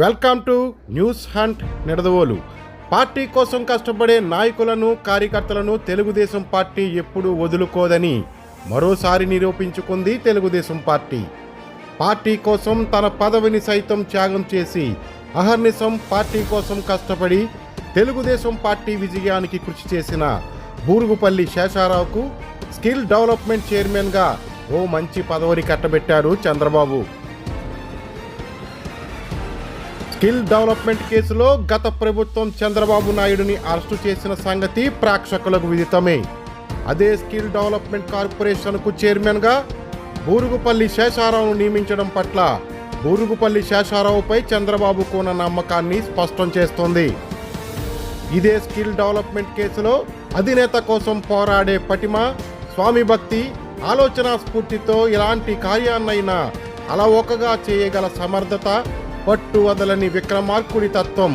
Welcome to news hunt Nidadavolu. Party కోసం కష్టపడే నాయకులను కార్యకర్తలను తెలుగుదేశం పార్టీ ఎప్పుడూ వదులుకోదని మరోసారి నిరూపించుకుంది తెలుగుదేశం పార్టీ. పార్టీ కోసం తన పదవిని సైతం త్యాగం చేసి అహర్నిశం పార్టీ కోసం కష్టపడి తెలుగుదేశం పార్టీ విజయానికి కృషి చేసిన బూరుగుపల్లి శేషారావుకు స్కిల్ డెవలప్మెంట్ చైర్మన్గా ఓ మంచి పదవిని కట్టబెట్టారు చంద్రబాబు. స్కిల్ డెవలప్మెంట్ కేసులో గత ప్రభుత్వం చంద్రబాబు నాయుడుని అరెస్టు చేసిన సంగతి ప్రేక్షకులకు విదితమే. అదే స్కిల్ డెవలప్మెంట్ కార్పొరేషన్కు చైర్మన్గా బూరుగుపల్లి శేషారావును నియమించడం పట్ల బూరుగుపల్లి శేషారావుపై చంద్రబాబుకు ఉన్న నమ్మకాన్ని స్పష్టం చేస్తోంది. ఇదే స్కిల్ డెవలప్మెంట్ కేసులో అధినేత కోసం పోరాడే పటిమ స్వామి భక్తి ఆలోచన స్ఫూర్తితో ఇలాంటి కార్యాన్నైనా అలవోకగా చేయగల సమర్థత పట్టు వదలని విక్రమార్కుడి తత్వం.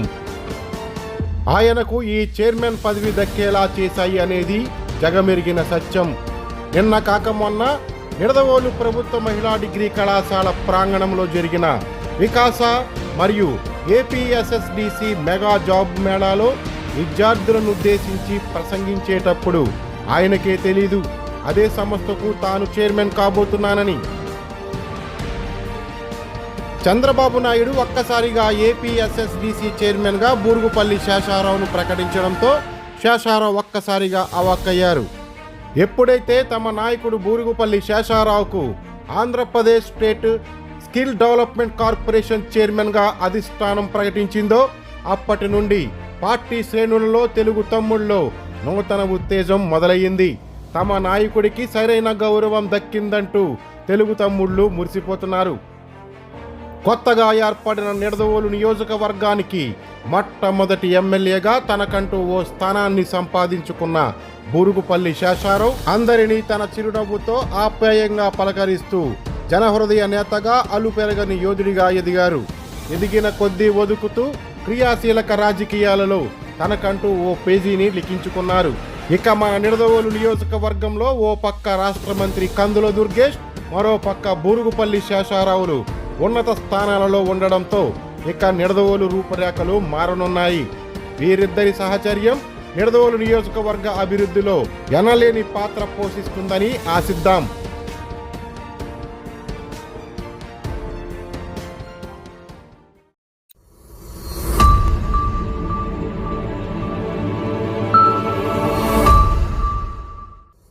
ఆయనకు ఈ చైర్మన్ పదవి దక్కేలా చేశాయి అనేది జగమెరిగిన సత్యం. నిన్న కాక మొన్న నిడదవోలు ప్రభుత్వ మహిళా డిగ్రీ కళాశాల ప్రాంగణంలో జరిగిన వికాస మరియు ఏపీఎస్ఎస్డిసి మెగా జాబ్ మేళాలో విద్యార్థులను ఉద్దేశించి ప్రసంగించేటప్పుడు ఆయనకే తెలీదు. అదే సంస్థకు తాను చైర్మన్ కాబోతున్నానని చంద్రబాబు నాయుడు ఒక్కసారిగా ఏపీఎస్ఎస్డిసి చైర్మన్గా బూరుగుపల్లి శేషారావును ప్రకటించడంతో శేషారావు ఒక్కసారిగా అవాక్కయ్యారు. ఎప్పుడైతే తమ నాయకుడు Burugupalli శేషారావుకు Andhra Pradesh state skill development corporation చైర్మన్గా అధిష్టానం ప్రకటించిందో అప్పటి నుండి పార్టీ శ్రేణులలో తెలుగు తమ్ముళ్ళలో నూతన ఉత్తేజం మొదలయ్యింది. తమ నాయకుడికి సరైన గౌరవం దక్కిందంటూ తెలుగు తమ్ముళ్ళు మురిసిపోతున్నారు. కొత్తగా ఏర్పడిన నిడదవోలు నియోజకవర్గానికి మొట్టమొదటి ఎమ్మెల్యేగా తనకంటూ ఓ స్థానాన్ని సంపాదించుకున్న బూరుగుపల్లి శేషారావు అందరినీ తన చిరునవ్వుతో ఆప్యాయంగా పలకరిస్తూ జనహృదయ నేతగా అలుపెరగని యోధుడిగా ఎదిగారు. ఎదిగిన కొద్దీ ఒదుకుతూ క్రియాశీలక రాజకీయాలలో తనకంటూ ఓ పేజీని లిఖించుకున్నారు. ఇక మన నిడదవోలు నియోజకవర్గంలో ఓ పక్క రాష్ట్ర మంత్రి కందుల దుర్గేష్ మరో పక్క బూరుగుపల్లి శేషారావులు ఉన్నత స్థానాలలో ఉండడంతో ఇక నిడదవోలు రూపురేఖలు మారనున్నాయి. వీరిద్దరి సహచర్యం నిడదవోలు నియోజకవర్గ అభివృద్ధిలో ఎనలేని పాత్ర పోషిస్తుందని ఆశిద్దాం.